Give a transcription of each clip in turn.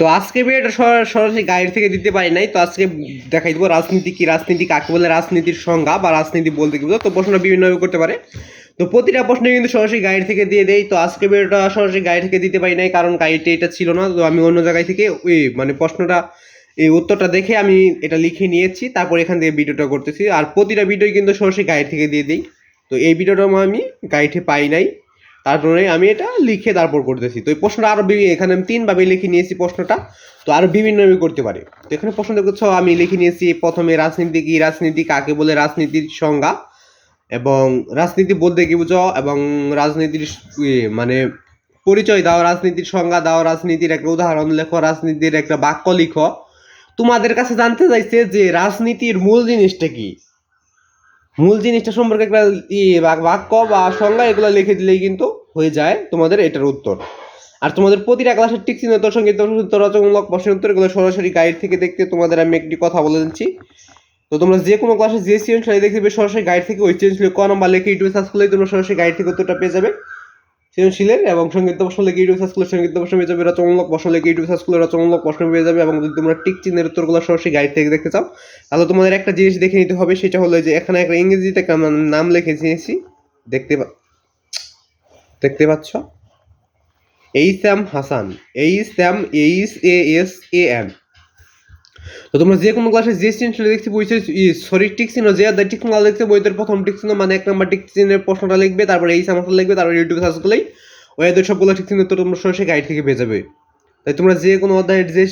তো আজকে ভিডিওটা সর- সরাসরি গাইড থেকে দিতে পারি নাই, তো আজকে দেখাই দেবো রাজনীতি কি, রাজনীতি কাকে বলে, রাজনীতির সংজ্ঞা বা রাজনীতি বলতে কি তো প্রশ্নটা বিভিন্নভাবে করতে পারে। তো প্রতিটা প্রশ্ন কিন্তু সরাসরি গাইড থেকে দিয়ে দেয় তো আজকে ভিডিওটা সরাসরি গাইড থেকে দিতে পারি নাই, কারণ গাইডে এটা ছিল না, তো আমি অন্য জায়গায় থেকে ওই মানে প্রশ্নটা, এই উত্তরটা দেখে আমি এটা লিখে নিয়েছি, তারপর এখান থেকে ভিডিওটা করতেছি। আর প্রতিটা ভিডিও কিন্তু সরাসরি গাইড থেকে দিয়ে দিই। তো এই ভিডিওটা আমি গাইডে পাই নাই। তারপরে আমি এটা লিখে তারপর করতেছি তো এই প্রশ্নটা আরও এখানে আমি তিনভাবে লিখে নিয়েছি প্রশ্নটা। তো আরও বিভিন্নভাবে করতে পারে। তো এখানে প্রশ্ন দেখছ আমি লিখে নিয়েছি প্রথমে রাজনীতি কি রাজনীতি কাকে বলে রাজনীতির সংজ্ঞা এবং রাজনীতি বলতে কি বুঝো এবং রাজনীতির ইয়ে, মানে পরিচয় দাও রাজনীতির সংজ্ঞা দাও রাজনীতির একটা উদাহরণ লেখো রাজনীতির একটা বাক্য লিখো। তোমাদের কাছে জানতে চাইছে যে রাজনীতির মূল জিনিসটা কি? মূল জিনিসটা সম্পর্কে একটা বাক্য বা সংজ্ঞা এগুলো লিখে দিলেই কিন্তু হয়ে যায় তোমাদের এটার উত্তর। আর তোমাদের প্রতিটা ক্লাসের ঠিক চিহ্ন উত্তর সংগীত রচনামূলক প্রশ্ন উত্তর এগুলো সরাসরি গাইড থেকে দেখতে তোমাদের আমি একটি কথা বলে দিচ্ছি। তো তোমরা যে কোনো ক্লাসে যে সৃজনশীল দেখবে সরাসরি গাইড থেকে ওই সৃজনশীল ক নম্বর লেখে ইউটিউবে সার্চ করলেই তোমরা সরাসরি গাইড থেকে উত্তরটা পেয়ে যাবে। সৃজনশীলের এবং সংগীত প্রশ্ন লেখে ইউটিউব সার্চ করলে প্রশ্ন পেয়ে যাবে রচনামূলক প্রশ্ন লেখে ইউটিউব সার্চ করলে রচনামূলক প্রশ্ন পেয়ে যাবে এবং যদি তোমরা টিক চিহ্নের উত্তরগুলো সরাসরি গাইড থেকে দেখতে চাও তাহলে তোমাদের একটা জিনিস দেখে নিতে হবে সেটা হলো যে এখানে একটা ইংরেজিতে নাম- লিখে দিয়েছি দেখতে দেখতে পাচ্ছ H M Hasan H M H A S A M তো তোমরা যে কোনো ক্লাসে যে চিহ্ন দেখতে বইছে সরি টিক চিহ্ন যে আদার টিক চিহ্ন লিখতে বইতে প্রথম টিক চিহ্ন মানে এক নম্বর টিক চিহ্নের প্রশ্নটা লিখবে, তারপরে এই সামাসটা লিখবে, তারপর ইউটিউবে সার্চ করলেই ওই এদের সবগুলো টিক চিহ্ন তোমরা সরাসরি গাইড থেকে পেয়ে যাবে। তাই তোমরা যে কোনো অধ্যায়ের যে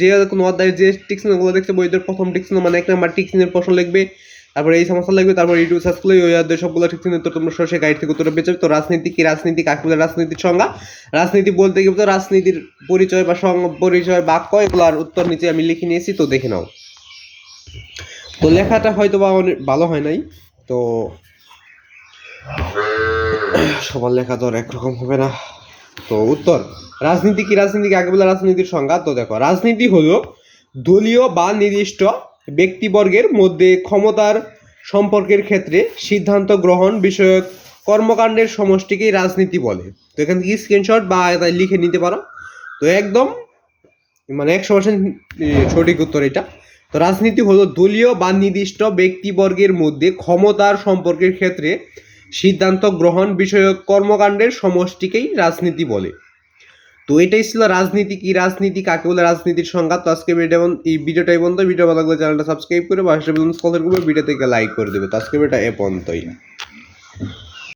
যে কোনো অধ্যায়ের যে টিক চিহ্নগুলো দেখতে বইতে প্রথম টিক চিহ্ন মানে এক নম্বর টিক চিহ্নের প্রশ্ন লিখবে তারপরে এই সমস্যা লাগবে, তারপর ইউটিউব সার্চ করলে ওই অধ্যায়ের সবগুলো ঠিক চিহ্ন তো তোমরা সরাসরি গাইড থেকে উত্তর পেয়ে যাবে। তো রাজনীতি কি রাজনীতি? কাকে বলে রাজনীতির সংজ্ঞা? রাজনীতি বলতে গেলে তো রাজনীতির পরিচয় বা সং, পরিচয়, বাক্য, এগুলোর উত্তর নিচে আমি লিখে নিয়েছি, তো দেখে নাও। তো লেখাটা হয়তো বা অনেক ভালো হয় নাই, তো সবার লেখা তো একরকম হবে না। তো উত্তর, রাজনীতি কি রাজনীতি? আগে বলে রাজনীতির সংজ্ঞা? তো দেখো, রাজনীতি হলো দলীয় বা নির্দিষ্ট ব্যক্তিবর্গের মধ্যে ক্ষমতার সম্পর্কের ক্ষেত্রে সিদ্ধান্ত গ্রহণ বিষয়ক কর্মকাণ্ডের সমষ্টিকেই রাজনীতি বলে। তো এখান থেকে স্ক্রিনশট বা লিখে নিতে পারো। তো একদম মানে একশো পার্সেন্ট সঠিক উত্তর এটা। তো রাজনীতি হলো দলীয় বা নির্দিষ্ট ব্যক্তিবর্গের মধ্যে ক্ষমতার সম্পর্কের ক্ষেত্রে সিদ্ধান্ত গ্রহণ বিষয়ক কর্মকাণ্ডের সমষ্টিকেই রাজনীতি বলে। তো এটাই ছিল রাজনীতি কি রাজনীতি, কাকে বলে রাজনীতির সংজ্ঞা তো আজকে ভিডিও এই ভিডিওটাই বন্ধ। ভিডিও ভালো লাগলে চ্যানেলটা সাবস্ক্রাইব করে পাশে বেলুন স্কলার করবে ভিডিও থেকে লাইক করে দেবে। তো আজকে ভিডিওটা এ পর্যন্তই।